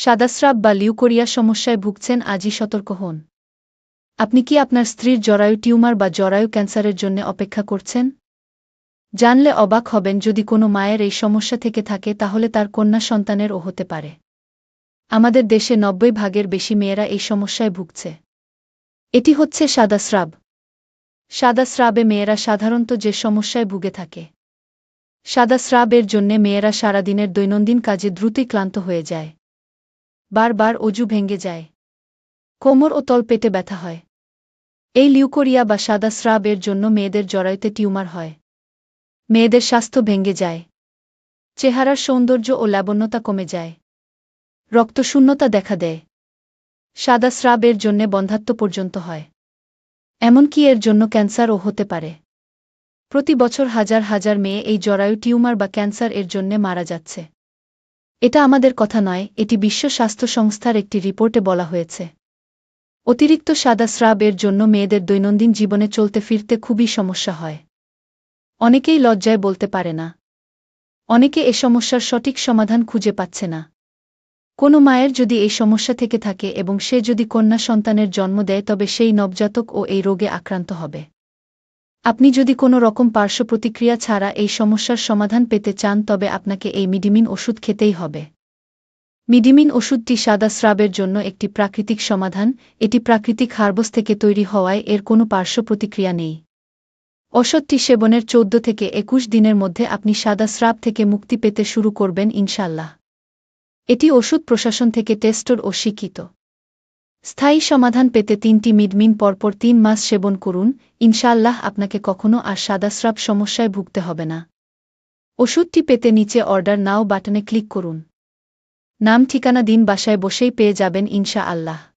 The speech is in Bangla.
সাদাস্রাব বা লিউকোরিয়া সমস্যায় ভুগছেন, আজই সতর্ক হন। আপনি কি আপনার স্ত্রীর জরায়ু টিউমার বা জরায়ু ক্যান্সারের জন্য অপেক্ষা করছেন? জানলে অবাক হবেন, যদি কোনো মায়ের এই সমস্যা থেকে থাকে, তাহলে তার কন্যা সন্তানেরও হতে পারে। আমাদের দেশে নব্বই ভাগের বেশি মেয়েরা এই সমস্যায় ভুগছে। এটি হচ্ছে সাদাস্রাব। সাদাস্রাবে মেয়েরা সাধারণত যে সমস্যায় ভুগে থাকে। সাদাস্রাবের জন্যে মেয়েরা সারাদিনের দৈনন্দিন কাজে দ্রুতই ক্লান্ত হয়ে যায়। বারবার অজু ভেঙে যায়। কোমর ও তল পেটে ব্যথা হয়। এই লিউকোরিয়া বা সাদা স্রাব এর জন্য মেয়েদের জরায়ুতে টিউমার হয়। মেয়েদের স্বাস্থ্য ভেঙে যায়। চেহারার সৌন্দর্য ও লাবণ্যতা কমে যায়। রক্তশূন্যতা দেখা দেয়। সাদা স্রাব এর জন্যে বন্ধাত্ম পর্যন্ত হয়। এমনকি এর জন্য ক্যান্সারও হতে পারে। প্রতি বছর হাজার হাজার মেয়ে এই জরায়ু টিউমার বা ক্যান্সার এর জন্যে মারা যাচ্ছে। এটা আমাদের কথা নয়, এটি বিশ্ব স্বাস্থ্য সংস্থার একটি রিপোর্টে বলা হয়েছে। অতিরিক্ত সাদা স্রাব এর জন্য মেয়েদের দৈনন্দিন জীবনে চলতে ফিরতে খুবই সমস্যা হয়। অনেকেই লজ্জায় বলতে পারে না। অনেকে এ সমস্যার সঠিক সমাধান খুঁজে পাচ্ছে না। কোনো মায়ের যদি এই সমস্যা থেকে থাকে এবং সে যদি কন্যা সন্তানের জন্ম দেয় তবে সেই নবজাতক ও এই রোগে আক্রান্ত হবে। আপনি যদি কোনো রকম পার্শ্ব প্রতিক্রিয়া ছাড়া এই সমস্যার সমাধান পেতে চান, তবে আপনাকে এই মিডিমিন ওষুধ খেতেই হবে। মিডিমিন ওষুধটি সাদা স্রাবের জন্য একটি প্রাকৃতিক সমাধান, এটি প্রাকৃতিক হার্বস থেকে তৈরি হওয়ায় এর কোনো পার্শ্ব প্রতিক্রিয়া নেই। ওষুধটি সেবনের চৌদ্দ থেকে একুশ দিনের মধ্যে আপনি সাদা স্রাব থেকে মুক্তি পেতে শুরু করবেন ইনশাল্লাহ এটি ওষুধ প্রশাসন থেকে টেস্টর ও স্বীকৃত স্থায়ী সমাধান পেতে তিনটি মিডমিন পরপর তিন মাস সেবন করুন ইনশাল্লাহ আপনাকে কখনো আর সাদাস্রাব সমস্যায় ভুগতে হবে না। ওষুধটি পেতে নিচে অর্ডার নাও বাটনে ক্লিক করুন। নাম, ঠিকানা, দিন, বাসায় বসেই পেয়ে যাবেন ইনশা আল্লাহ